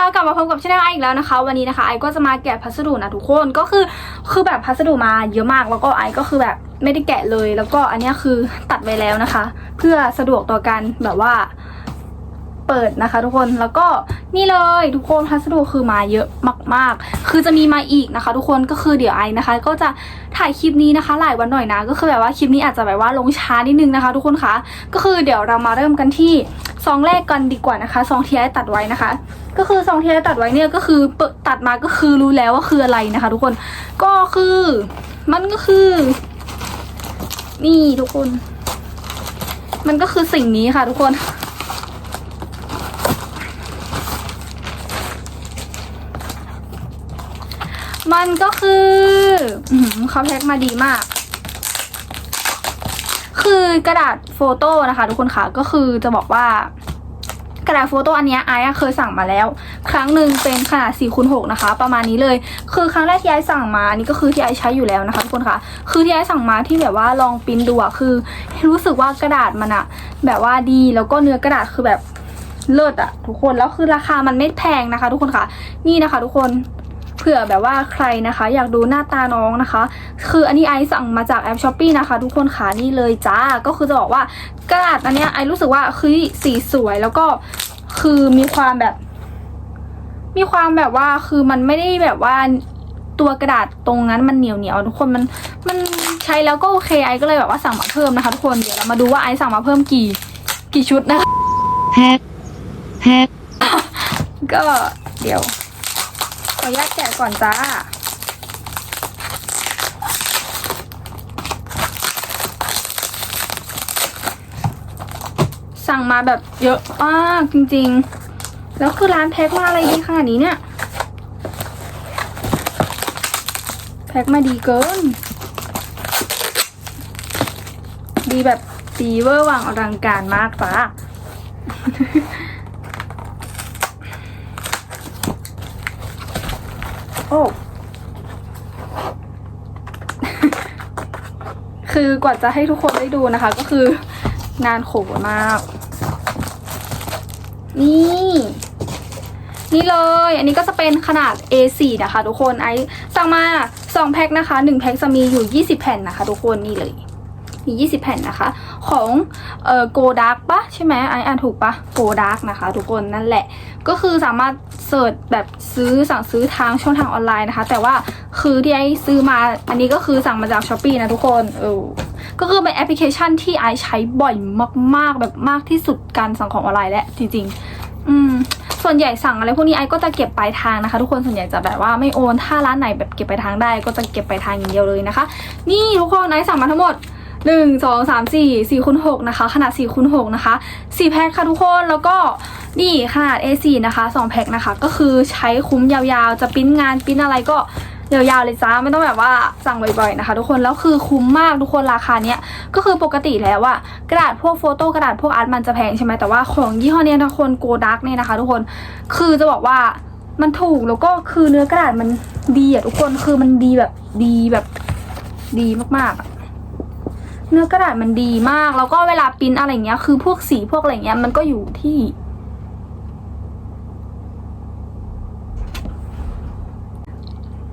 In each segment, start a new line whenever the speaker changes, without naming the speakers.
คะกลับมาพบกับช่องไออีกแล้วนะคะ วันนี้นะคะไอก็จะมาแกะพัสดุนะทุกคนก็คือคือแบบพัสดุมาเยอะมากแล้วก็ไอก็คือแบบไม่ได้แกะเลย แล้วก็อันนี้คือตัดไว้แล้วนะคะ เพื่อสะดวกต่อการแบบว่า เปิดนะคะ ทุกคนแล้วก็นี่เลยทุกคนพัสดุคือมาเยอะมาก ๆ คือจะมีมาอีกนะคะ ทุกคนก็คือเดี๋ยวไอนะคะ ก็จะถ่ายคลิปนี้นะคะหลายวันหน่อยนะ ก็คือแบบว่าคลิปนี้อาจจะแบบว่าลงช้านิดนึงนะคะ ทุกคนคะก็คือเดี๋ยวเรามาเริ่มกันที่ซองแรกกันดีกว่านะคะซองที่ไอตัดไว้นะคะ ก็คือซองที่ไอตัดไว้เนี่ยก็คือตัดมาก็คือรู้แล้วว่าคืออะไรนะคะ ทุกคนก็คือมันก็คือ นี่ทุกคน มันก็คือสิ่งนี้ค่ะ ทุกคน มันก็คืออเขาแพ็คมาดีมาก คือกระดาษโฟโต้นะคะ ทุกคนค่ะก็คือจะบอกว่ากระดาษโฟโต้อันนี้ไอ้อะเคยสั่งมาแล้ว ครั้งหนึ่งเป็นขนาด4คูณ6นะคะ ประมาณนี้เลย คือครั้งแรกที่ไอ้สั่งมานี่ก็คือที่ไอ้ใช้อยู่แล้วนะคะทุกคนค่ะคือที่ไอ้สั่งมาที่แบบว่าลองปิ้นดูอะคือ รู้สึกว่ากระดาษมันอะแบบว่าดีแล้วก็เนื้อกระดาษคือแบบเลิศอะทุกคนแล้วคือราคามันไม่แพงนะคะ ทุกคนค่ะ นี่นะคะ ทุกคน เผื่อแบบว่าใครนะคะ อยากดูหน้าตาน้องนะคะ คืออันนี้ไอสั่งมาจากแอปช้อปปีนะคะ ทุกคนค่ะนี่เลยจ้าก็คือจะบอกว่ากระดาษอันเนี้ยไอรู้สึกว่าคือสีสวยแล้วก็คือมีความแบบ มีความแบบว่าคือมันไม่ได้แบบว่าตัวกระดาษตรงนั้นมันเหนียวเหนียวๆทุกคนมันมันใช้แล้วก็โอเคไอก็เลยแบบว่าสั่งมาเพิ่มนะคะทุกคนเดี๋ยวเรามาดูว่าไอสั่งมาเพิ่มกี่กี่ชุดนะคะ
แพ็คแพ็ค
ก็เดี๋ยว ขออนุญาตแกะก่อนจ้า สั่งมาแบบเยอะมากจริงๆ แล้วคือร้านแพ็คมาอะไรดีขนาดนี้เนี่ย แพ็คมาดีเกิน ดีแบบดีเวอร์วังอลังการมากจ้า โอ้ คือกว่าจะให้ทุกคนได้ดูนะคะ ก็คือนานโขมาก นี่ นี่เลย อันนี้ก็จะเป็นขนาด A4 นะคะทุกคนไอสั่งมา 2 แพ็คนะคะ 1 แพ็คจะมีอยู่ 20 แผ่นนะคะ ทุกคนนี่เลยมี 20 แผ่นนะคะ ของ เอ่อโกดักปะใช่ไหมไออ่านถูกปะโกดักนะคะ ทุกคนนั่นแหละ ก็คือสามารถเสิร์ชแบบซื้อสั่งซื้อทางช่องทางออนไลน์นะคะ แต่ว่าคือที่ไอซื้อมาอันนี้ก็คือสั่งมาจากช้อปปีนะทุกคนเออก็คือเป็นแอปพลิเคชันที่ไอใช้บ่อยมาก ๆ แบบมากที่สุดการสั่งของออนไลน์และจริง ๆ อืมส่วนใหญ่สั่งอะไรพวกนี้ไอก็จะเก็บปลายทางนะคะ ทุกคนส่วนใหญ่จะแบบว่าไม่โอนถ้าร้านไหนแบบเก็บปลายทางได้ ก็จะเก็บปลายทางอย่างเดียวเลยนะคะ นี่ทุกคนไอสั่งมาทั้งหมด หนึ่งสองสามสี่สี่คูณหกนะคะ ขนาดสี่คูณหกนะคะสี่แพ็คค่ะทุกคน แล้วก็นี่ขนาด A4 นะคะสองแพ็คนะคะ ก็คือใช้คุ้มยาวๆ จะปิ้นงานปิ้นอะไรก็ยาวๆเลยจ้าไม่ต้องแบบว่าสั่งบ่อยๆนะคะ ทุกคนแล้วคือคุ้มมากทุกคนราคาเนี้ยก็คือปกติแล้วอะกระดาษพวกโฟโต้กระดาษพวกอาร์ตมันจะแพงใช่ไหมแต่ว่าของยี่ห้อเนี้ยทุกคนโกดักเนี่ยนะคะ ทุกคนคือจะบอกว่ามันถูกแล้วก็คือเนื้อกระดาษมันดีอะทุกคนคือมันดีแบบดีแบบดีมากๆอะ เนื้อกระดาษมันดีมาก แล้วก็เวลาปิ้นอะไรเงี้ย คือพวกสีพวกอะไรเงี้ย มันก็อยู่ที่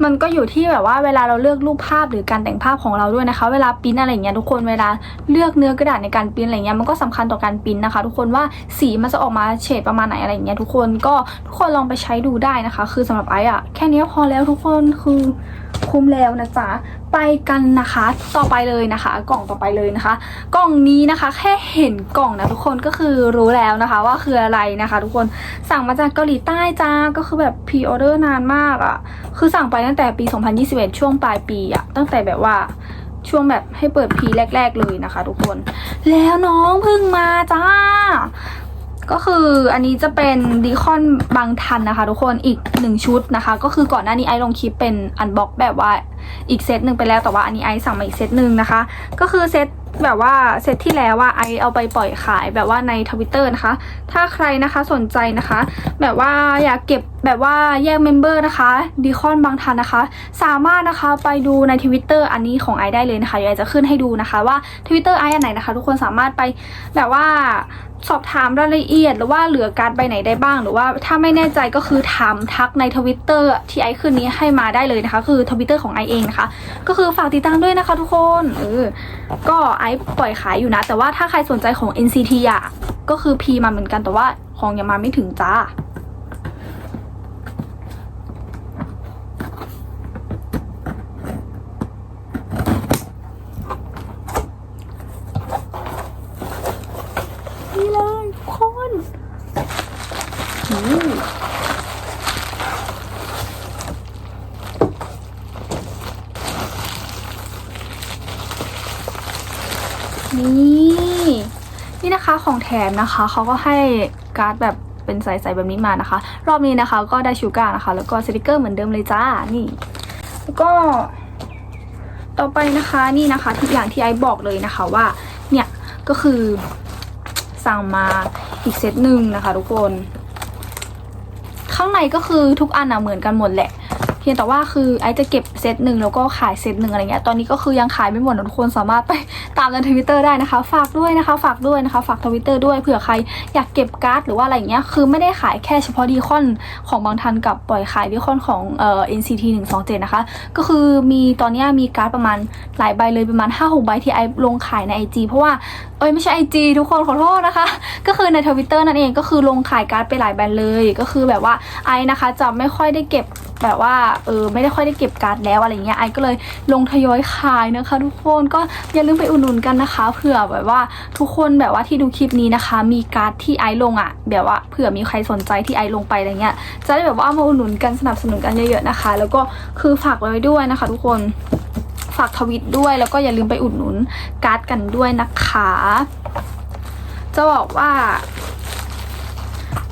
มันก็อยู่ที่แบบว่าเวลาเราเลือกรูปภาพหรือการแต่งภาพของเราด้วยนะคะ เวลาปิ้นอะไรเงี้ยทุกคนเวลาเลือกเนื้อกระดาษในการปิ้นอะไรเงี้ยมันก็สำคัญต่อการปิ้นนะคะ ทุกคนว่าสีมันจะออกมาเฉดประมาณไหนอะไรเงี้ยทุกคนก็ทุกคนลองไปใช้ดูได้นะคะ คือสำหรับไอ้อะแค่นี้พอแล้วทุกคนคือคุ้มแล้วนะจ๊ะไปกันนะคะ ต่อไปเลยนะคะ กล่องต่อไปเลยนะคะ กล่องนี้นะคะ แค่เห็นกล่องนะทุกคนก็คือรู้แล้วนะคะ ว่าคืออะไรนะคะ ทุกคนสั่งมาจากเกาหลีใต้จ้าก็คือแบบพรีออเดอร์นานมากอะ่ะ คือสั่งไปตั้งแต่ปี 2021 ช่วงปลายปีอะ่ะ ตั้งแต่แบบว่าช่วงแบบให้เปิดพีแรก ๆ เลยนะคะ ทุกคน แล้วน้องเพิ่งมาจ้า ก็คืออันนี้จะเป็นดีคอนบางทันนะคะ ทุกคนอีกหนึ่งชุดนะคะ ก็คือก่อนหน้านี้ไอลงคลิปเป็นอันบ็อกแบบว่าอีกเซตหนึ่งไปแล้วแต่ว่าอันนี้ไอสั่งมาอีกเซตหนึ่งนะคะ ก็คือเซตแบบว่าเซตที่แล้วว่าไอเอาไปปล่อยขายแบบว่าในทวิตเตอร์นะคะ ถ้าใครนะคะสนใจนะคะ แบบว่าอยากเก็บแบบว่าแยกเมมเบอร์นะคะดีคอนบางทันนะคะ สามารถนะคะไปดูในทวิตเตอร์อันนี้ของไอได้เลยนะคะเดี๋ยวไอจะขึ้นให้ดูนะคะว่าทวิตเตอร์ไออันไหนนะคะ ทุกคนสามารถไปแบบว่าสอบถามรายละเอียด หรือว่าเหลือการ์ดใบไหนได้บ้าง หรือว่าถ้าไม่แน่ใจก็คือถามทักในทวิตเตอร์ที่ไอขึ้นนี้ให้มาได้เลยนะคะ คือทวิตเตอร์ของไอเองนะคะ ก็คือฝากติดตามด้วยนะคะ ทุกคนเออก็ไอปล่อยขายอยู่นะ แต่ว่าถ้าใครสนใจของ NCT อะก็คือ P มาเหมือนกันแต่ว่าของยังมาไม่ถึงจ้า นี่เลยทุกคนอืม นี่นี่นะคะของแถมนะคะเขาก็ให้การ์ดแบบเป็นใสๆแบบนี้มานะคะ รอบนี้นะคะก็ได้ชูการ์นะคะ แล้วก็สติกเกอร์เหมือนเดิมเลยจ้านี่ แล้วก็ต่อไปนะคะนี่นะคะทุกอย่างที่ไอบอกเลยนะคะว่า เนี่ยก็คือสั่งมา อีกเซตหนึ่งนะคะ ทุกคน ข้างในก็คือทุกอันอะเหมือนกันหมดแหละ พียงแต่ว่าคือไอจะเก็บเซตหนึ่งแล้วก็ขายเซตหนึ่งอะไรเงี้ยตอนนี้ก็คือยังขายไม่หมดทุกคนสามารถไปตามในทวิตเตอร์ได้นะคะ ฝากด้วยนะคะ ฝากด้วยนะคะ ฝากทวิตเตอร์ด้วยเผื่อใครอยากเก็บการ์ดหรือว่าอะไรเงี้ยคือไม่ได้ขายแค่เฉพาะดีคอนของบางทันกับปล่อยขายดีคอนของเอ่อ NCT 127 นะคะ ก็คือมีตอนนี้มีการ์ดประมาณหลายใบเลยประมาณ 5-6 ใบที่ไอลงขายใน IG เพราะว่าเอ้ยไม่ใช่ IG ทุกคนขอโทษนะคะ ก็คือในทวิตเตอร์นั่นเองก็คือลงขายการ์ดไปหลายแบรนด์เลย ก็คือแบบว่าไอนะคะจะไม่ค่อยได้เก็บ แบบว่าเออไม่ได้ค่อยได้เก็บการ์ดแล้วอะไรเงี้ยไอก็เลยลงทยอยขายนะคะ ทุกคนก็อย่าลืมไปอุดหนุนกันนะคะเผื่อแบบว่าทุกคนแบบว่าที่ดูคลิปนี้นะคะ มีการ์ดที่ไอลงอะ่ะ แบบว่าเผื่อมีใครสนใจที่ไอลงไปอะไรเงี้ยจะได้แบบว่าเอามาอุดหนุนกันสนับสนุนกันเยอะๆนะคะ แล้วก็คือฝากไว้ด้วยนะคะ ทุกคนฝากทวิตด้วยแล้วก็อย่าลืมไปอุดหนุนการ์ดกันด้วยนะคะ จะบอกว่า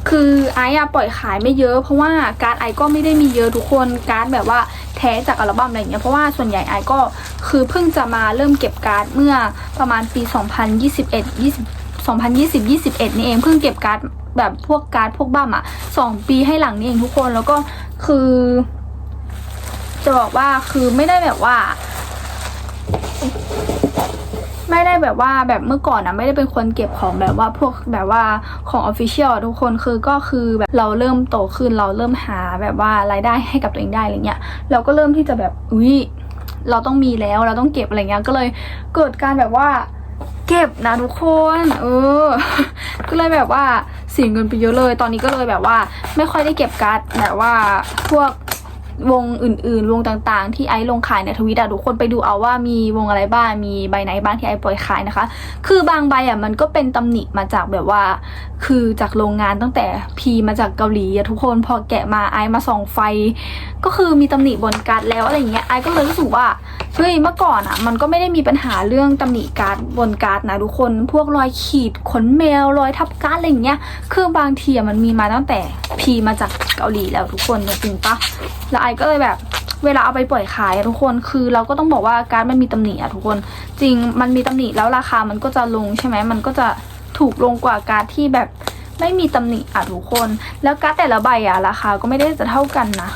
คือไอซ์อะปล่อยขายไม่เยอะเพราะว่าการ์ดไอก็ไม่ได้มีเยอะทุกคนการ์ดแบบว่าแท้จากอัลบั้มอะไรอย่างเงี้ยเพราะว่าส่วนใหญ่ไอก็คือเพิ่งจะมาเริ่มเก็บการ์ดเมื่อประมาณปี 2021 20 2020 21นี่เองเพิ่งเก็บการ์ดแบบพวกการ์ดพวกบั้มอะสองปีให้หลังนี่เองทุกคนแล้วก็คือ จะบอกว่าคือไม่ได้แบบว่า ไม่ได้แบบว่าแบบเมื่อก่อนนะไม่ได้เป็นคนเก็บของแบบว่าพวกแบบว่าของออฟฟิเชียลทุกคนคือก็คือแบบเราเริ่มโตขึ้นเราเริ่มหาแบบว่ารายได้ให้กับตัวเองได้อะไรเงี้ยเราก็เริ่มที่จะแบบอุ้ยเราต้องมีแล้วเราต้องเก็บอะไรเงี้ยก็เลยเกิดการแบบว่าเก็บนะทุกคนเออก็เลยแบบว่าเสียเงินไปเยอะเลย ตอนนี้ก็เลยแบบว่าไม่ค่อยได้เก็บการ์ดแบบว่าพวก วงอื่นๆ วงต่างๆ ที่ไอซ์ลงขายในทวิตอะทุกคนไปดูเอาว่ามีวงอะไรบ้าง มีใบไหนบ้างที่ไอซ์ปล่อยขายนะคะ คือบางใบอะมันก็เป็นตำหนิมาจากแบบว่า คือจากโรงงานตั้งแต่พีมาจากเกาหลีอะทุกคนพอแกะมาไอซ์มาส่องไฟ ก็คือมีตำหนิบนการ์ดแล้วอะไรเงี้ยไอซ์ก็เลยรู้สึกว่าเฮ้ยเมื่อก่อนอะมันก็ไม่ได้มีปัญหาเรื่องตำหนิการ์ดบนการ์ดนะทุกคนพวกรอยขีดขนแมวรอยทับการ์ดอะไรเงี้ยคือบางทีอะมันมีมาตั้งแต่พีมาจากเกาหลีแล้วทุกคนจริงปะแล้วไอก็เลยแบบ เวลาเอาไปปล่อยขายทุกคนคือเราก็ต้องบอกว่าการ์ดมันมีตำหนิอะทุกคน จริงมันมีตำหนิแล้วราคามันก็จะลงใช่ไหมมันก็จะถูกลงกว่าการ์ดที่แบบไม่มีตำหนิอะทุกคน แล้วการ์ดแต่ละใบอะราคาก็ไม่ได้จะเท่ากันนะ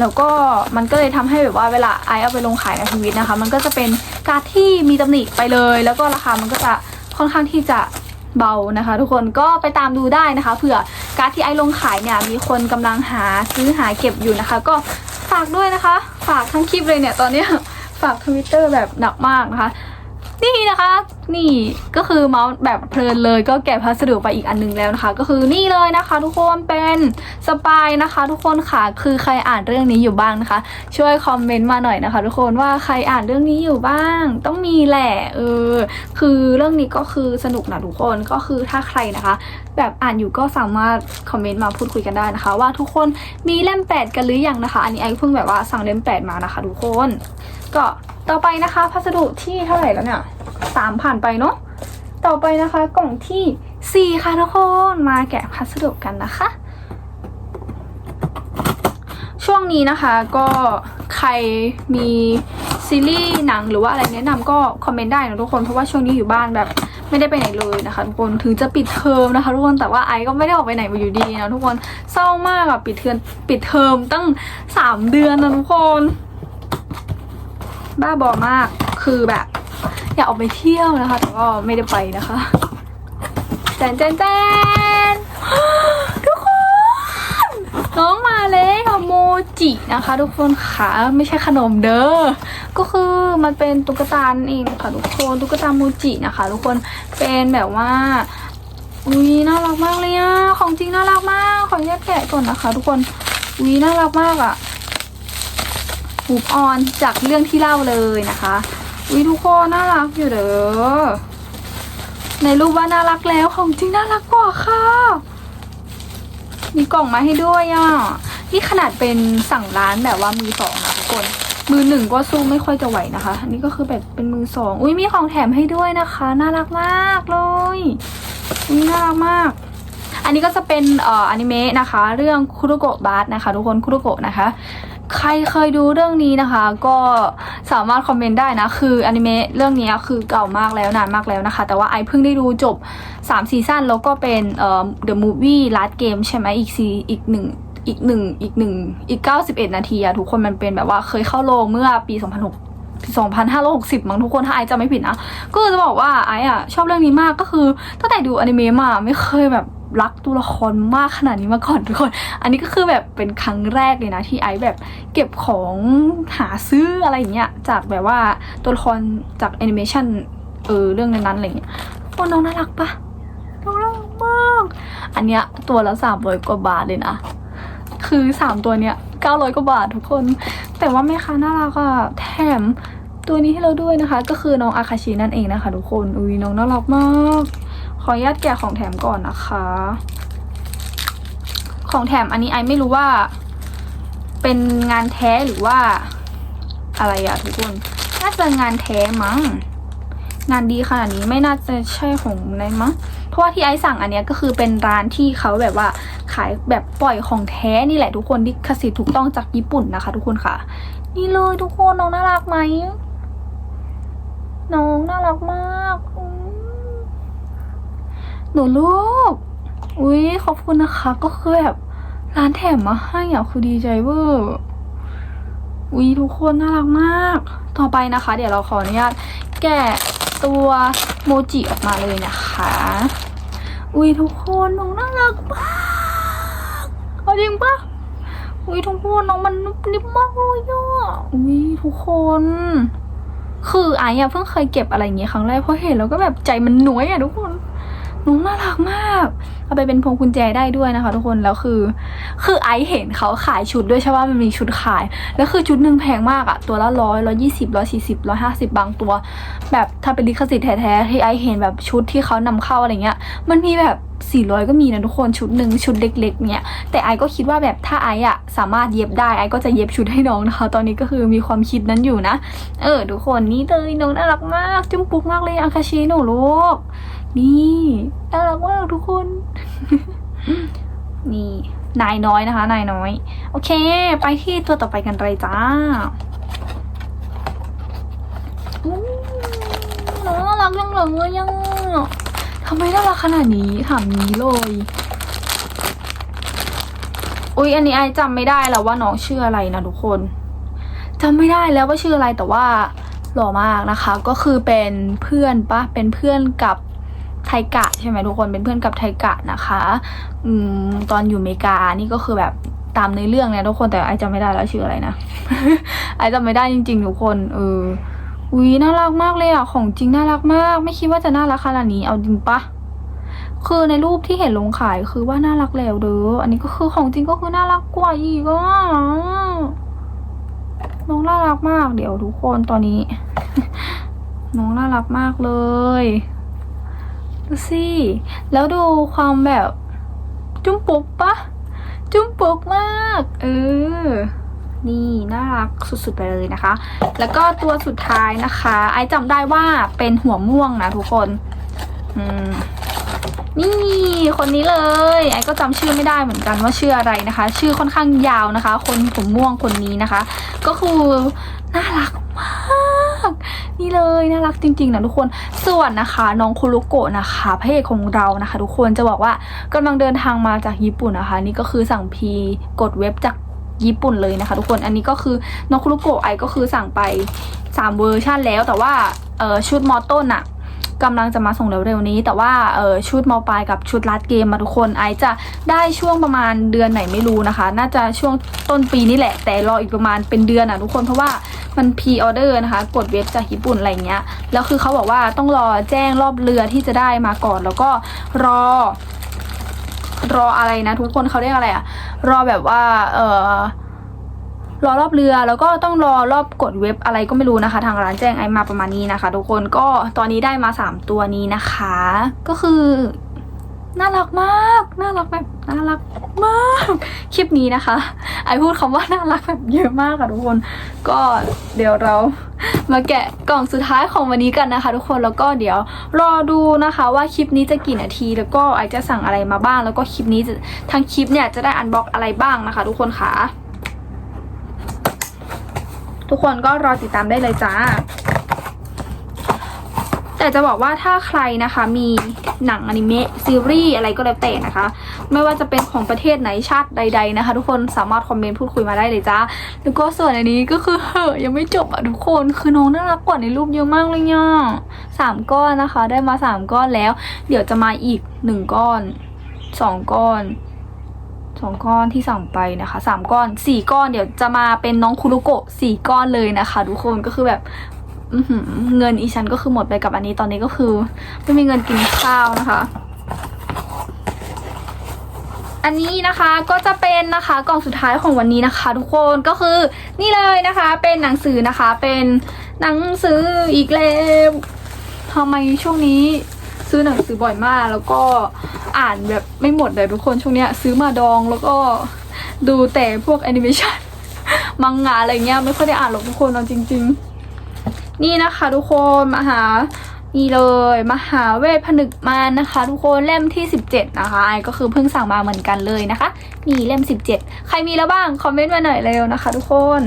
แล้วก็มันก็เลยทำให้แบบว่าเวลาไอเอาไปลงขายในทวิตนะคะ มันก็จะเป็นการ์ดที่มีตำหนิไปเลย แล้วก็ราคามันก็จะค่อนข้างที่จะ เบานะคะ ทุกคนก็ไปตามดูได้นะคะเผื่อการ์ดที่ไอลงขายเนี่ยมีคนกำลังหาซื้อหาเก็บอยู่นะคะ ก็ฝากด้วยนะคะ ฝากทั้งคลิปเลยเนี่ยตอนนี้ฝากทวิตเตอร์แบบหนักมากนะคะ นี่นะคะ นี่ก็คือเมาส์แบบเพลินเลย ก็แกะพัสดุไปอีกอันหนึงแล้วนะคะ ก็คือนี่เลยนะคะ ทุกคนเป็นสปายนะคะ ทุกคนค่ะคือใครอ่านเรื่องนี้อยู่บ้างนะคะ ช่วยคอมเมนต์มาหน่อยนะคะ ทุกคนว่าใครอ่านเรื่องนี้อยู่บ้าง ต้องมีแหละเออคือเรื่องนี้ก็คือสนุกนะทุกคนก็คือถ้าใครนะคะ แบบอ่านอยู่ก็สามารถคอมเมนต์มาพูดคุยกันได้นะคะ ว่าทุกคนมีเล่มแปดกันหรือยังนะคะ อันนี้ไอเพิ่งแบบว่าสั่งเล่มแปดมานะคะ ทุกคน ก็ต่อไปนะคะ พัสดุที่เท่าไหร่แล้วเนี่ยสามผ่านไปเนาะต่อไปนะคะกล่องที่สี่ค่ะทุกคนมาแกะพัสดุกันนะคะ ช่วงนี้นะคะก็ใครมีซีรีส์หนังหรือว่าอะไรแนะนำก็คอมเมนต์ได้นะทุกคนเพราะว่าช่วงนี้อยู่บ้านแบบไม่ได้ไปไหนเลยนะคะทุกคนถึงจะปิดเทอมนะคะทุกคนแต่ว่าไอก็ไม่ได้ออกไปไหนมาอยู่ดีนะทุกคนเศร้ามากอะปิดเทอมปิดเทอมตั้งสามเดือนนะทุกคน บ้าบอมากคือแบบ อยากออกไปเที่ยวนะคะ แต่ก็ไม่ได้ไปนะคะแจนแจนแจนทุกคน น้องมาแล้วโมจินะคะ ทุกคนค่ะ ไม่ใช่ขนมเด้อ ก็คือมันเป็นตุ๊กตาเองค่ะทุกคนตุ๊กตาโมจินะคะ ทุกคนเป็นแบบว่าอุ้ยน่ารักมากเลยอะของจริงน่ารักมาก ขออนุญาตแกะก่อนนะคะ ทุกคนอุ้ยน่ารักมากอะหูออนจากเรื่องที่เล่าเลยนะคะ อุ้ยทุกคนน่ารักอยู่เด้อ ในรูปว่าน่ารักแล้วของจริงน่ารักกว่าค่ะ มีกล่องมาให้ด้วยอะ นี่ขนาดเป็นสั่งร้านแบบว่ามือสองนะทุกคน มือหนึ่งก็สู้ไม่ค่อยจะไหวนะคะ อันนี้ก็คือแบบเป็นมือสอง อุ้ยมีของแถมให้ด้วยนะคะ น่ารักมากเลย อุ้ยน่ารักมากอันนี้ก็จะเป็นอ่ออนิเมะนะคะ เรื่องคุโรโกะบาร์นะคะ ทุกคนคุโรโกะนะคะ ใครเคยดูเรื่องนี้นะคะ ก็สามารถคอมเมนต์ได้นะ คืออนิเมะเรื่องนี้คือเก่ามากแล้วนานมากแล้วนะคะ แต่ว่าไอเพิ่งได้ดูจบ3ซีซั่นแล้วก็เป็นเอ่อ The Movie Last Game ใช่ไหมอีกซีอีกหนึ่งอีกหนึ่งอีกหนึ่งอีก 91 นาทีอะทุกคนมันเป็นแบบว่าเคยเข้าโรงเมื่อปี 2006 2560 มั้งทุกคนถ้าไอจำไม่ผิดนะ ก็จะบอกว่าไออะชอบเรื่องนี้มากก็คือตั้งแต่ดูอนิเมะมาไม่เคยแบบ รักตัวละครมากขนาดนี้มาก่อนทุกคน อันนี้ก็คือแบบเป็นครั้งแรกเลยนะที่ไอซ์แบบเก็บของหาซื้ออะไรอย่างเงี้ยจากแบบว่าตัวละครจากแอนิเมชันเออเรื่องนั้นๆอะไรเงี้ยโอ้น้องน่ารักปะน้องน่ารักมาก อันเนี้ยตัวละสามร้อยกว่าบาทเลยนะ คือสามตัวเนี้ยเก้าร้อยกว่าบาททุกคน แต่ว่าแม่ค้าน่ารักอะแถมตัวนี้ให้เราด้วยนะคะ ก็คือน้องอาคาชินั่นเองนะคะ ทุกคน อุ้ยน้องน่ารักมาก ขออนุญาตแกะของแถมก่อนนะคะ ของแถมอันนี้ไอไม่รู้ว่า เป็นงานแท้หรือว่า อะไรอะทุกคน น่าจะงานแท้มั้ง งานดีขนาดนี้ไม่น่าจะใช่ของในมั้ง เพราะว่าที่ไอสั่งอันเนี้ยก็คือเป็นร้านที่เขาแบบว่าขายแบบปล่อยของแท้นี่แหละทุกคนที่คสิทธิ์ถูกต้องจากญี่ปุ่นนะคะ ทุกคนค่ะ นี่เลยทุกคนน้องน่ารักไหมน้องน่ารักมากอื หนูลูก อุ้ยขอบคุณนะคะ ก็คือแบบร้านแถมมาให้อะคือดีใจเวอร์อุ้ยทุกคนน่ารักมาก ต่อไปนะคะ เดี๋ยวเราขออนุญาตแกะตัวโมจิออกมาเลยนะคะ อุ้ยทุกคนน้องน่ารักมากเอาจริงปะอุ้ยทุกคนน้องมันนุบนิบมากเลยอะอุ้ยทุกคน คือไอ้เพิ่งเคยเก็บอะไรอย่างเงี้ยครั้งแรกเพราะเห็นแล้วก็แบบใจมันหน่วยอะทุกคน น้องน่ารักมาก เอาไปเป็นพวงกุญแจได้ด้วยนะคะ ทุกคนแล้วคือ คือไอเห็นเขาขายชุดด้วยใช่ว่ามันมีชุดขาย แล้วคือชุดหนึ่งแพงมากอะตัวละร้อยร้อยี่สิบร้อยสี่สิบร้อยห้าสิบบางตัว แบบถ้าเป็นลิขสิทธิ์แท้ๆที่ไอเห็นแบบชุดที่เขานำเข้าอะไรเงี้ย มันมีแบบสี่ร้อยก็มีนะทุกคนชุดหนึ่งชุดเล็ก ๆ เนี่ย แต่ไอก็คิดว่าแบบถ้าไออะสามารถเย็บได้ไอก็จะเย็บชุดให้น้องนะคะ ตอนนี้ก็คือมีความคิดนั้นอยู่นะ เออทุกคนนี่เลยน้องน่ารักมาก จุ๊มปุ๊กมากเลยอาคาชิหนูลูก นี่น่ารักมากทุกคน นี่นายน้อยนะคะ นายน้อย โอเค ไปที่ตัวต่อไปกันเลยจ้าอู้น้องน่ารักยังเลยยังทำไมน่ารักขนาดนี้ถามนี้เลยอุ๊ยอันนี้ไอจำไม่ได้แล้วว่าน้องชื่ออะไรนะทุกคนจำไม่ได้แล้วว่าชื่ออะไรแต่ว่าหล่อมากนะคะ ก็คือเป็นเพื่อนปะเป็นเพื่อนกับ ไทกะใช่ไหมทุกคนเป็นเพื่อนกับไทกะนะคะอืมตอนอยู่อเมริกานี่ก็คือแบบตามในเรื่องเนี่ยทุกคนแต่ไอจำไม่ได้แล้วชื่ออะไรนะไอจำไม่ได้จริง ๆ ทุกคนเอออุ๊ยน่ารักมากเลยอะของจริงน่ารักมาก ไม่คิดว่าจะน่ารักขนาดนี้เอาจริงปะคือในรูปที่เห็นลงขายคือว่าน่ารักแล้วเด้ออันนี้ก็คือของจริงก็คือน่ารักกว่าอีกอะน้องน่ารักมากเดี๋ยวทุกคนตอนนี้ น้องน่ารักมากเลย ดูสิ แล้วดูความแบบ จุ้มปุ๊กปะ จุ้มปุ๊กมาก เออ นี่ น่ารักสุดๆไปเลยนะคะ แล้วก็ตัวสุดท้ายนะคะ ไอจำได้ว่าเป็นหัวม่วงนะทุกคน อืมนี่คนนี้เลย ไอ้ก็จำชื่อไม่ได้เหมือนกันว่าชื่ออะไรนะคะ ชื่อค่อนข้างยาวนะคะ คนผมม่วงคนนี้นะคะ ก็คือน่ารักมาก นี่เลยน่ารักจริงๆนะทุกคนส่วนนะคะ น้องคุรุโกะนะคะพระเอกของเรานะคะ ทุกคนจะบอกว่ากำลังเดินทางมาจากญี่ปุ่นนะคะ นี่ก็คือสั่งพีกดเว็บจากญี่ปุ่นเลยนะคะ ทุกคนอันนี้ก็คือน้องคุรุโกะไอก็คือสั่งไป 3 เวอร์ชันแล้วแต่ว่าชุดมอต้นอะ กำลังจะมาส่งเร็วๆนี้ แต่ว่าเออชุดมอปลายกับชุดลัดเกมมาทุกคนไอจะได้ช่วงประมาณเดือนไหนไม่รู้นะคะ น่าจะช่วงต้นปีนี่แหละ แต่รออีกประมาณเป็นเดือนอะทุกคนเพราะว่ามันพีออเดอร์นะคะ กดเว็บจากญี่ปุ่นอะไรเงี้ยแล้วคือเขาบอกว่าต้องรอแจ้งรอบเรือที่จะได้มาก่อน แล้วก็รอ รออะไรนะ ทุกคนเขาเรียกอะไรอะรอแบบว่า เออ รอรอบเรือ แล้วก็ต้องรอรอบกดเว็บอะไรก็ไม่รู้นะคะ ทางร้านแจ้งไอมาประมาณนี้นะคะ ทุกคนก็ตอนนี้ได้มาสามตัวนี้นะคะ ก็คือน่ารักมาก น่ารักแบบน่ารักมาก คลิปนี้นะคะ ไอพูดคำว่าน่ารักแบบเยอะมากค่ะทุกคน ก็เดี๋ยวเรามาแกะกล่องสุดท้ายของวันนี้กันนะคะ ทุกคน แล้วก็เดี๋ยวรอดูนะคะว่าคลิปนี้จะกี่นาที แล้วก็ไอจะสั่งอะไรมาบ้าง แล้วก็คลิปนี้จะทางคลิปเนี่ยจะได้อันบ็อกอะไรบ้างนะคะ ทุกคนค่ะ ทุกคนก็รอติดตามได้เลยจ้า แต่จะบอกว่าถ้าใครนะคะมีหนังอนิเมะซีรีส์อะไรก็แล้วแต่นะคะ ไม่ว่าจะเป็นของประเทศไหนชาติใด ๆนะคะ ทุกคนสามารถคอมเมนต์พูดคุยมาได้เลยจ้าแล้วก็ส่วนอันนี้ก็คือเฮ้ยังไม่จบอะทุกคนคือน้องน่ารักกว่าในรูปเยอะมากเลยเนี่ยสามก้อนนะคะ ได้มาสามก้อนแล้ว เดี๋ยวจะมาอีกหนึ่งก้อนสองก้อน สองก้อนที่สั่งไปนะคะสามก้อนสี่ก้อนเดี๋ยวจะมาเป็นน้องคุรุโกะสี่ก้อนเลยนะคะทุกคนก็คือแบบอืเงินอีฉันก็คือหมดไปกับอันนี้ตอนนี้ก็คือไม่มีเงินกินข้าวนะคะ อันนี้นะคะก็จะเป็นนะคะกล่องสุดท้ายของวันนี้นะคะ ทุกคนก็คือนี่เลยนะคะ เป็นหนังสือนะคะ เป็นหนังสืออีกแล้วทำไมช่วงนี้ซื้อหนังสือบ่อยมากแล้วก็ อ่านแบบไม่หมดเลยทุกคนช่วงเนี้ยซื้อมาดองแล้วก็ดูแต่พวกแอนิเมชันมังงะอะไรเงี้ยไม่ค่อยได้อ่านหรอกทุกคนเอาจริง ๆ นี่นะคะ ทุกคนมาหานี่เลยมหาเวทผนึกมารนะคะ ทุกคนเล่มที่ 17 นะคะไอก็คือเพิ่งสั่งมาเหมือนกันเลยนะคะนี่เล่ม 17 ใครมีแล้วบ้างคอมเมนต์มาหน่อยเร็วนะคะ ทุกคน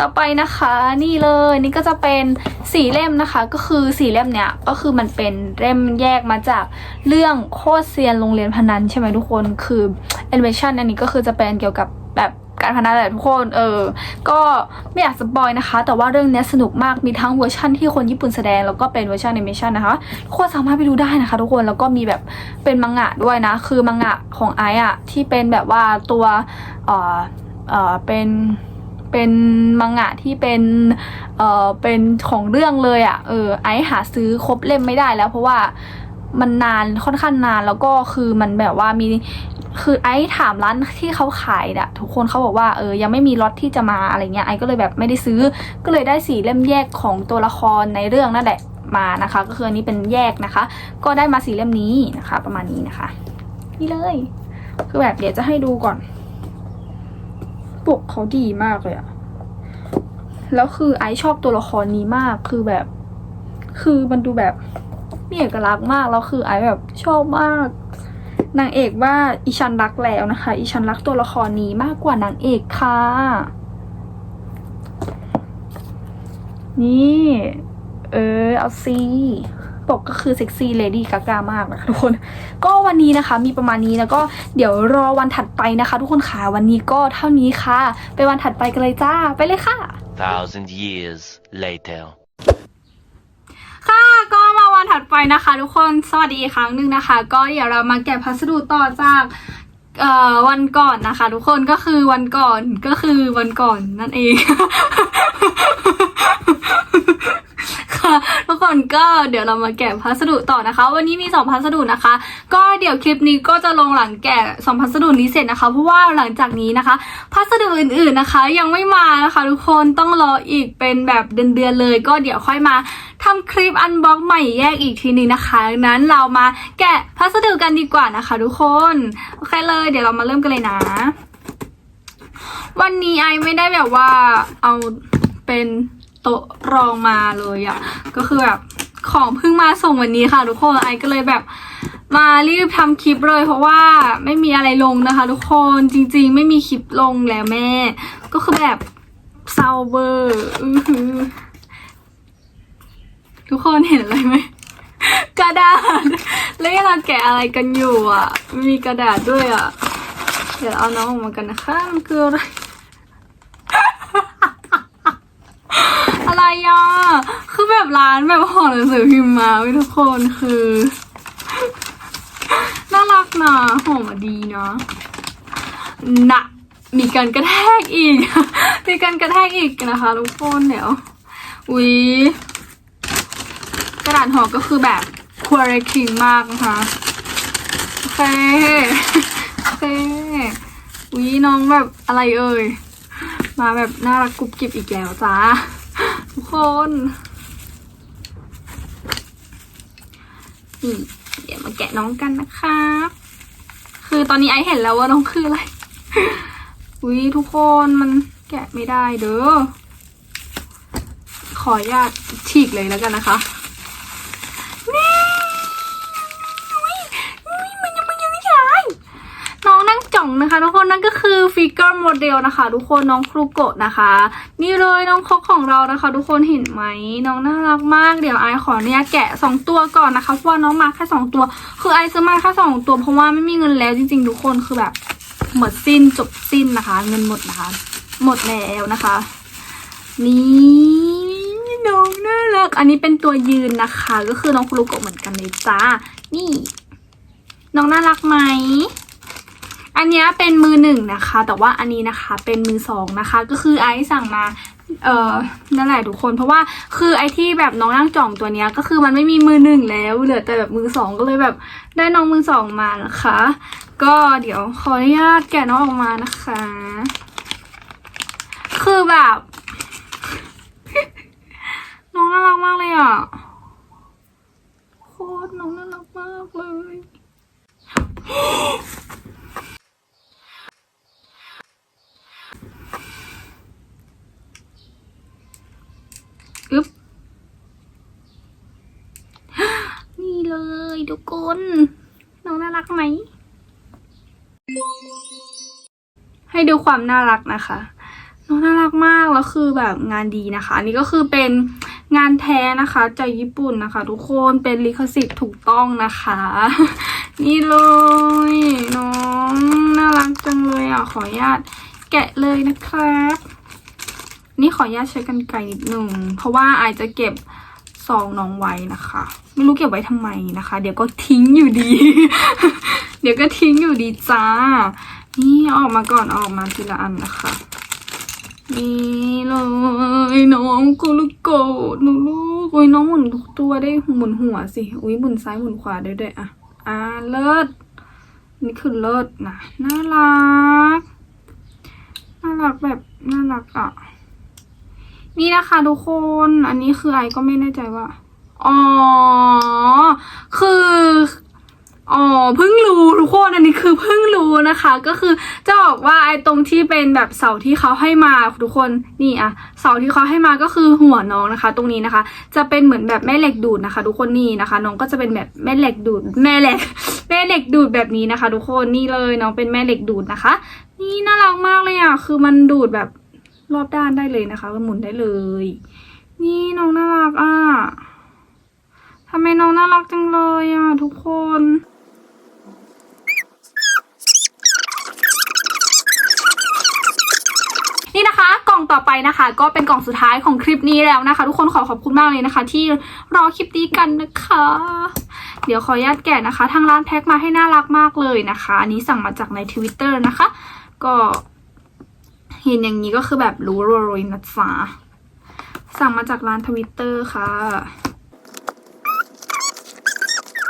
ต่อไปนะคะนี่เลยนี่ก็จะเป็นสี่เล่มนะคะ ก็คือสี่เล่มเนี้ยก็คือมันเป็นเล่มแยกมาจากเรื่องโคตรเซียนโรงเรียนพนันใช่ไหมทุกคนคือแอนิเมชันอันนี้ก็คือจะเป็นเกี่ยวกับแบบการพนันแหละทุกคนเออ ก็ไม่อยากสปอยนะคะ แต่ว่าเรื่องเนี้ยสนุกมากมีทั้งเวอร์ชั่นที่คนญี่ปุ่นแสดง แล้วก็เป็นเวอร์ชันแอนิเมชันนะคะทุกคนสามารถไปดูได้นะคะ ทุกคนแล้วก็มีแบบเป็นมังงะด้วยนะ คือมังงะของไอซ์อะที่เป็นแบบว่าตัวเออเออเป็น เป็นมังงะที่เป็นเออเป็นของเรื่องเลยอะเออไอหาซื้อครบเล่มไม่ได้แล้ว เพราะว่ามันนานค่อนข้างนานแล้วก็คือมันแบบว่ามีคือไอถามร้านที่เขาขายอะทุกคนเขาบอกว่าเออยังไม่มีล็อตที่จะมาอะไรเงี้ยไอก็เลยแบบไม่ได้ซื้อ ก็เลยได้สีเล่มแยกของตัวละครในเรื่องนั่นแหละมานะคะ ก็คืออันนี้เป็นแยกนะคะ ก็ได้มาสีเล่มนี้นะคะ ประมาณนี้นะคะ นี่เลย คือแบบเดี๋ยวจะให้ดูก่อน ปกเขาดีมากเลยอะแล้วคือไอชอบตัวละครนี้มาก คือแบบ คือมันดูแบบมีเอกลักษณ์มาก แล้วคือไอแบบชอบมาก นางเอกว่าอีชันรักแล้วนะคะ อีชันรักตัวละครนี้มากกว่านางเอกค่ะ นี่ เออเอาซี ปกก็คือเซ็กซี่เลดี้กากามากนะคะทุกคน ก็วันนี้นะคะมีประมาณนี้แล้วก็เดี๋ยวรอวันถัดไปนะคะ ทุกคนค่ะวันนี้ก็เท่านี้ค่ะ ไปวันถัดไปกันเลยจ้าไปเลยค่ะ
Thousand years later.
ค่ะก็มาวันถัดไปนะคะ ทุกคนสวัสดีอีกครั้งหนึ่งนะคะ ก็เดี๋ยวเรามาแกะพัสดุต่อจากเอ่อวันก่อนนะคะ ทุกคนก็คือวันก่อนก็คือวันก่อนนั่นเองค่ะ ทุกคนก็เดี๋ยวเรามาแกะพัสดุต่อนะคะ วันนี้มีสองพัสดุนะคะ ก็เดี๋ยวคลิปนี้ก็จะลงหลังแกะสองพัสดุนี้เสร็จนะคะ เพราะว่าหลังจากนี้นะคะ พัสดุอื่นๆนะคะ ยังไม่มานะคะ ทุกคนต้องรออีกเป็นแบบเดือนๆเลย ก็เดี๋ยวค่อยมาทำคลิปอันบล็อกใหม่แยกอีกทีนึงนะคะ นั้นเรามาแกะพัสดุกันดีกว่านะคะ ทุกคน โอเคเลย เดี๋ยวเรามาเริ่มกันเลยนะ วันนี้ไอไม่ได้แบบว่าเอาเป็น โต๊ะรองมาเลยอะก็คือแบบของเพิ่งมาส่งวันนี้ค่ะทุกคนไอก็เลยแบบมารีบทำคลิปเลย เพราะว่าไม่มีอะไรลงนะคะ ทุกคนจริง ๆ ไม่มีคลิปลงแล้วแม่ ก็คือแบบเศร้าเบอร์ทุกคนเห็นอะไรไหมกระดาษแล้วเราแกะอะไรกันอยู่อะ มีกระดาษด้วยอะ เดี๋ยวเอาน้องออกมากันนะคะมันคืออะไร อะไรอะ คือแบบร้านแบบห่อหนังสือพิมพ์มาทุกคนคือ น่ารักนะห่อมาดีเนาะหนะมีการกระแทกอีก มีการกระแทกอีกนะคะทุกคนเดี๋ยวอุ๊ยกระดาษห่อก็คือแบบควอเรคิงมากนะคะโอเคโอเคอุ๊ยน้องแบบอะไรเอ่ย มาแบบน่ารักกรุบกริบอีกแล้วจ้าทุกคนนี่เดี๋ยวมาแกะน้องกันนะครับ คือตอนนี้ไอเห็นแล้วว่าน้องคืออะไร อุ้ยทุกคนมันแกะไม่ได้เด้อ ขออนุญาตฉีกเลยแล้วกันนะคะ นี่อุ๊ยอุ๊ยมันยังมันยังไม่ใช่น้องนั่งจ่อง นะคะ ทุกคนนั่นก็คือฟิกเกอร์โมเดลนะคะ ทุกคนน้องครูโกะนะคะ นี่เลยน้องคกของเรานะคะ ทุกคนเห็นไหมน้องน่ารักมากเดี๋ยวไอขออนุญาตแกะสองตัวก่อนนะคะเพราะว่าน้องมาแค่สองตัว คือไอซื้อมาแค่สองตัวเพราะว่าไม่มีเงินแล้วจริงๆ ทุกคนคือแบบหมดสิ้นจบสิ้นนะคะ เงินหมดนะคะ หมดแล้วนะคะ นี่น้องน่ารักอันนี้เป็นตัวยืนนะคะ ก็คือน้องครุโกะเหมือนกันเลยจ้า นี่ น้องน่ารักไหม อันนี้เป็นมือหนึ่งนะคะ แต่ว่าอันนี้นะคะเป็นมือสองนะคะ ก็คือไอซ์สั่งมาเอ่อนั่นแหละทุกคนเพราะว่าคือไอที่แบบน้องนั่งจ่องตัวเนี้ยก็คือมันไม่มีมือหนึ่งแล้วเหลือแต่แบบมือสองก็เลยแบบได้น้องมือสองมานะคะ ก็เดี๋ยวขออนุญาตแกะน้องออกมานะคะ คือแบบ น้องน่ารักมากเลยอะโคตรน้องน่ารักมากเลย นี่เลยทุกคนน้องน่ารักไหม ให้ดูความน่ารักนะคะ น้องน่ารักมากแล้วคือแบบงานดีนะคะ อันนี้ก็คือเป็นงานแท้นะคะจากญี่ปุ่นนะคะ ทุกคนเป็นลิขสิทธิ์ถูกต้องนะคะ นี่เลยน้องน่ารักจังเลยอะขออนุญาตแกะเลยนะครับนี่ขออนุญาตใช้กันไกรนิดนึงเพราะว่าอายจะเก็บซองน้องไว้นะคะ ไม่รู้เก็บไว้ทำไมนะคะ เดี๋ยวก็ทิ้งอยู่ดี เดี๋ยวก็ทิ้งอยู่ดีจ้า นี่ออกมาก่อนออกมาทีละอันนะคะนี่เลยน้องกุลโกดลูกอุ้ยน้องหมุนทุกตัวได้หมุนหัวสิอุ้ยหมุนซ้ายหมุนขวาได้ด้วยอะอ่าเลิศนี่คือเลิศนะน่ารักน่ารักแบบน่ารักอะนี่นะคะทุกคน อันนี้คือไอก็ไม่แน่ใจว่า อ๋อ คือ อ๋อ เพิ่งรู้ทุกคนอันนี้คือเพิ่งรู้นะคะ ก็คือจะบอกว่าไอ้ตรงที่เป็นแบบเสาที่เขาให้มาทุกคนนี่อะเสาที่เขาให้มาก็คือหัวน้องนะคะ ตรงนี้นะคะ จะเป็นเหมือนแบบแม่เหล็กดูดนะคะ ทุกคนนี่นะคะ น้องก็จะเป็นแบบแม่เหล็กดูดแม่เหล็กแม่เหล็กดูดแบบนี้นะคะ ทุกคนนี่เลยน้องเป็นแม่เหล็กดูดนะคะ นี่น่ารักมากเลยอะคือมันดูดแบบรอบด้านได้เลยนะคะก็หมุนได้เลย นี่น้องน่ารักอะ ทำไมน้องน่ารักจังเลยอะทุกคน นี่นะคะกล่องต่อไปนะคะ ก็เป็นกล่องสุดท้ายของคลิปนี้แล้วนะคะ ทุกคนขอขอบคุณมากเลยนะคะ ที่รอคลิปนี้กันนะคะ เดี๋ยวขออนุญาตแกะนะคะ ทางร้านแพ็คมาให้น่ารักมากเลยนะคะอันนี้สั่งมาจากในทวิตเตอร์นะคะ ก็เห็นอย่างนี้ก็คือแบบรู้โรยนะจ๊ะสั่งมาจากร้านทวิตเตอร์ค่ะ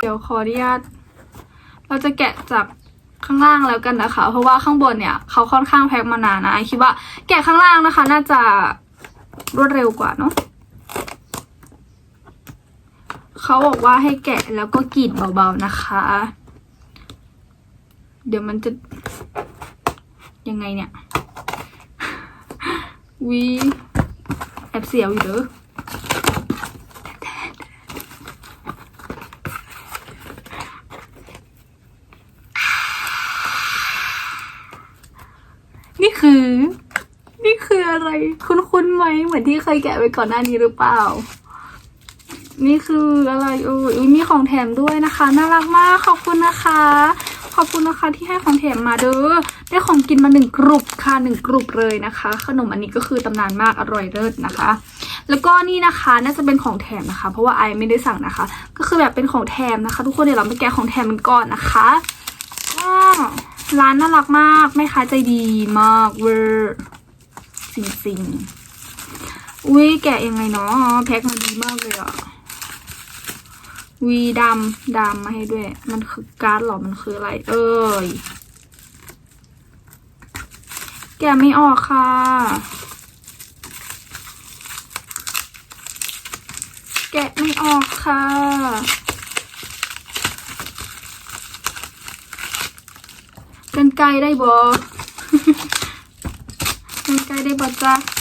เดี๋ยวขออนุญาตเราจะแกะจากข้างล่างแล้วกันนะคะ เพราะว่าข้างบนเนี่ยเขาค่อนข้างแพ็คมานานนะไอคิดว่าแกะข้างล่างนะคะ น่าจะรวดเร็วกว่าเนาะเขาบอกว่าให้แกะแล้วก็กรีดเบาๆนะคะ เดี๋ยวมันจะยังไงเนี่ยวีแอบเสียวอยู่เด้อ นี่คือ นี่คืออะไร คุ้นๆไหม เหมือนที่เคยแกะไปก่อนหน้านี้หรือเปล่า นี่คืออะไรเอ่ยอุ๊ยมีของแถมด้วยนะคะ น่ารักมากขอบคุณนะคะ ขอบคุณนะคะที่ให้ของแถมมาเด้อได้ของกินมาหนึ่งกรุบค่ะหนึ่งกรุบเลยนะคะ ขนมอันนี้ก็คือตำนานมากอร่อยเลิศนะคะ แล้วก็นี่นะคะน่าจะเป็นของแถมนะคะ เพราะว่าไอไม่ได้สั่งนะคะ ก็คือแบบเป็นของแถมนะคะ ทุกคนเดี๋ยวเราไปแกะของแถมกันก่อนนะคะก็ร้านน่ารักมากแม่ค้าใจดีมากเวอร์จริงๆ อุ้ยแกะยังไงเนาะแพ็คมาดีมากเลยอะวีดำดำมาให้ด้วย มันคือการ์ดหรอมันคืออะไร เอ้ยแกะไม่ออกค่ะ แกะไม่ออกค่ะกันไกลได้บอกันไกลได้บอจ้ะ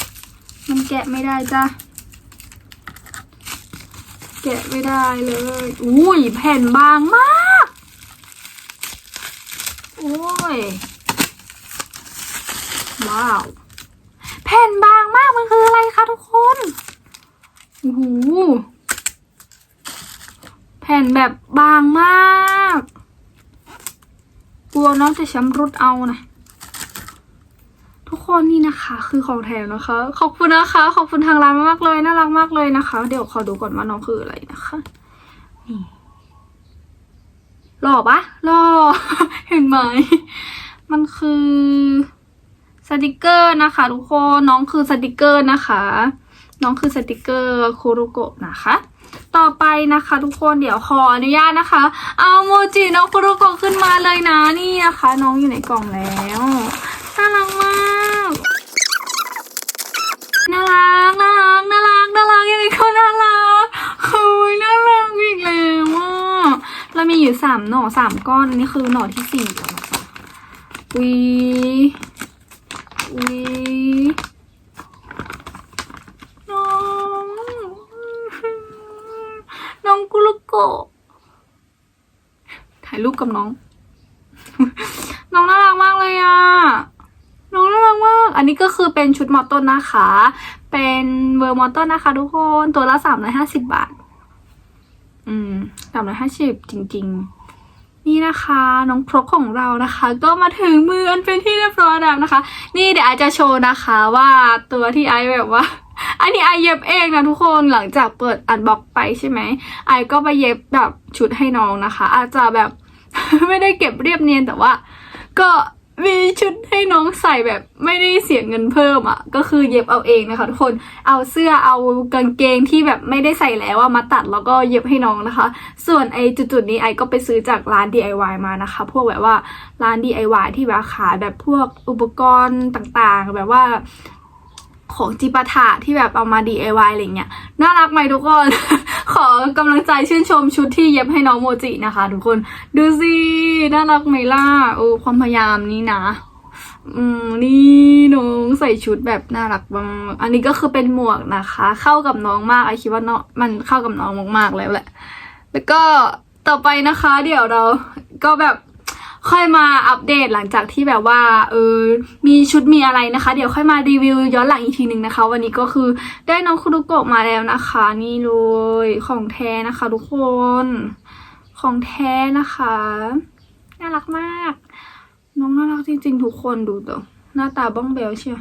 มันแกะไม่ได้จ้ะ แกะไม่ได้เลย อุ้ยแผ่นบางมาก โอ้ย ว้าว แผ่นบางมากมันคืออะไรคะทุกคนโอ้โหแผ่นแบบบางมาก กลัวน้องจะช้ำรุดเอานะ ทุกคนนี่นะคะ คือของแถมนะคะ ขอบคุณนะคะ ขอบคุณทางร้านมากเลยน่ารักมากเลยนะคะ เดี๋ยวขอดูก่อนว่าน้องคืออะไรนะคะนี่หล่อปะหล่อเห็นไหมมันคือสติกเกอร์นะคะ ทุกคนน้องคือสติกเกอร์นะคะ น้องคือสติกเกอร์คูรุโกะนะคะ ต่อไปนะคะ ทุกคนเดี๋ยวขออนุญาตนะคะ เอาโมจิน้องคูรุโกะขึ้นมาเลยนะนี่นะคะ น้องอยู่ในกล่องแล้วน่ารักมาก สามหน่อสามก้อนนี่คือหน่อที่สี่แล้วนะคะวีวีน้องน้องกุลโกถ่ายรูปกับน้อง น้องน่ารักมากเลยอะน้องน่ารักมาก อันนี้ก็คือเป็นชุดมอต้นนะคะ เป็นเวอร์มอต้นนะคะทุกคน ตัวละสามร้อยห้าสิบบาท หน่อยห้าสิบจริง ๆ นี่นะคะ น้องพรกของเรานะคะ ก็มาถึงมือเป็นที่เรียบร้อยแล้วนะคะ นี่เดี๋ยวอาจจะโชว์นะคะว่าตัวที่ไอแบบว่า อันนี้ไอเย็บเองนะทุกคนหลังจากเปิดอันบ็อกไปใช่ไหมไอก็ไปเย็บแบบชุดให้น้องนะคะ อาจจะแบบ ไม่ได้เก็บเรียบเนียนแต่ว่า ก็ มีชุดให้น้องใส่แบบไม่ได้เสียเงินเพิ่มอะ่ะ ก็คือเย็บเอาเองนะคะทุกคนเอาเสื้อเอากางเกงที่แบบไม่ได้ใส่แล้วอะมาตัดแล้วก็เย็บให้น้องนะคะ ส่วนไอจุดๆนี้ไอก็ไปซื้อจากร้าน DIY มานะคะ พวกแบบว่าร้าน DIY ที่แบบขายแบบพวกอุปกรณ์ต่างๆ แบบว่า ของจิปาถะที่แบบเอามา DIY อะไรเงี้ยน่ารักไหมทุกคน ขอกำลังใจชื่นชมชุดที่เย็บให้น้องโมจินะคะ ทุกคนดูสิน่ารักไหมล่ะโอ้ความพยายามนี้นะอืมนี่น้องใส่ชุดแบบน่ารักมากอันนี้ก็คือเป็นหมวกนะคะ เข้ากับน้องมากไอคิดว่าเนาะมันเข้ากับน้องมากๆแล้วแหละ แล้วก็ต่อไปนะคะ เดี๋ยวเราก็แบบ ค่อยมาอัปเดตหลังจากที่แบบว่าเออมีชุดมีอะไรนะคะ เดี๋ยวค่อยมารีวิวย้อนหลังอีกทีหนึ่งนะคะ วันนี้ก็คือได้น้องคุรุโกะมาแล้วนะคะ นี่เลยของแท้นะคะ ทุกคน ของแท้นะคะ น่ารักมาก น้องน่ารักจริงๆ ทุกคนดูตัวหน้าตาบ้องแบวเชียว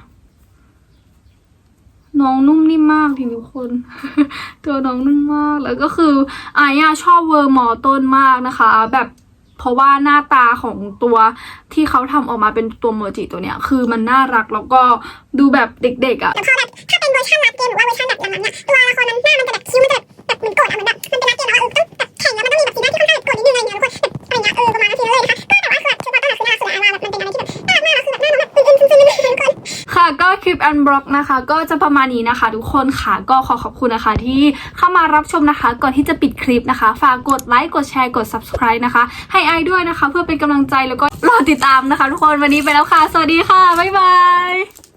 น้องนุ่มนิ่มมากทีทุกคน ตัวน้องนุ่มมากแล้วก็คือไอ้อะชอบเวอร์มอต้นมากนะคะ แบบ เพราะว่าหน้าตาของตัวที่เขาทำออกมาเป็นตัวเมอร์จิตัวเนี้ยคือมันน่ารักแล้วก็ดูแบบเด็กๆอะ่ะ
แล้วพอแบบถ้าเป็นเวอร์ชันรัดเกมหรือว่าเวอร์ชันแบบนั้นๆเนี่ยตัวละครนั้นหน้ามันจะแบบคิ้วมันจะแบบเหมือนโกรธอะเหมือนแบบมันเป็นรัดเกมแต่ว่าเออต้อง แบบแข่งแล้วมันต้องมีแบบสีหน้าที่ค่อนข้างกรธนิดนึงอะไรเงี้ยทุกคนอะไรเงี้ยเออประมาณนั้นทีเลยนะคะก็แต่ว่าคือชุดมาต้นอะคือหน้าสวยอะแบบมันเป็นอะไรที่แบบน่ารักมากแล้วคือแบบน้าน้องแบบอึนๆซึ้งๆนิดนึงทุกคน
ค่ะก็คลิปแอนบล็อกนะคะ ก็จะประมาณนี้นะคะ ทุกคนค่ะก็ขอขอบคุณนะคะ ที่เข้ามารับชมนะคะ ก่อนที่จะปิดคลิปนะคะ ฝากกดไลค์กดแชร์กด subscribe นะคะ ให้ไอด้วยนะคะ เพื่อเป็นกำลังใจแล้วก็รอติดตามนะคะ ทุกคนวันนี้ไปแล้วค่ะ สวัสดีค่ะบ๊ายบาย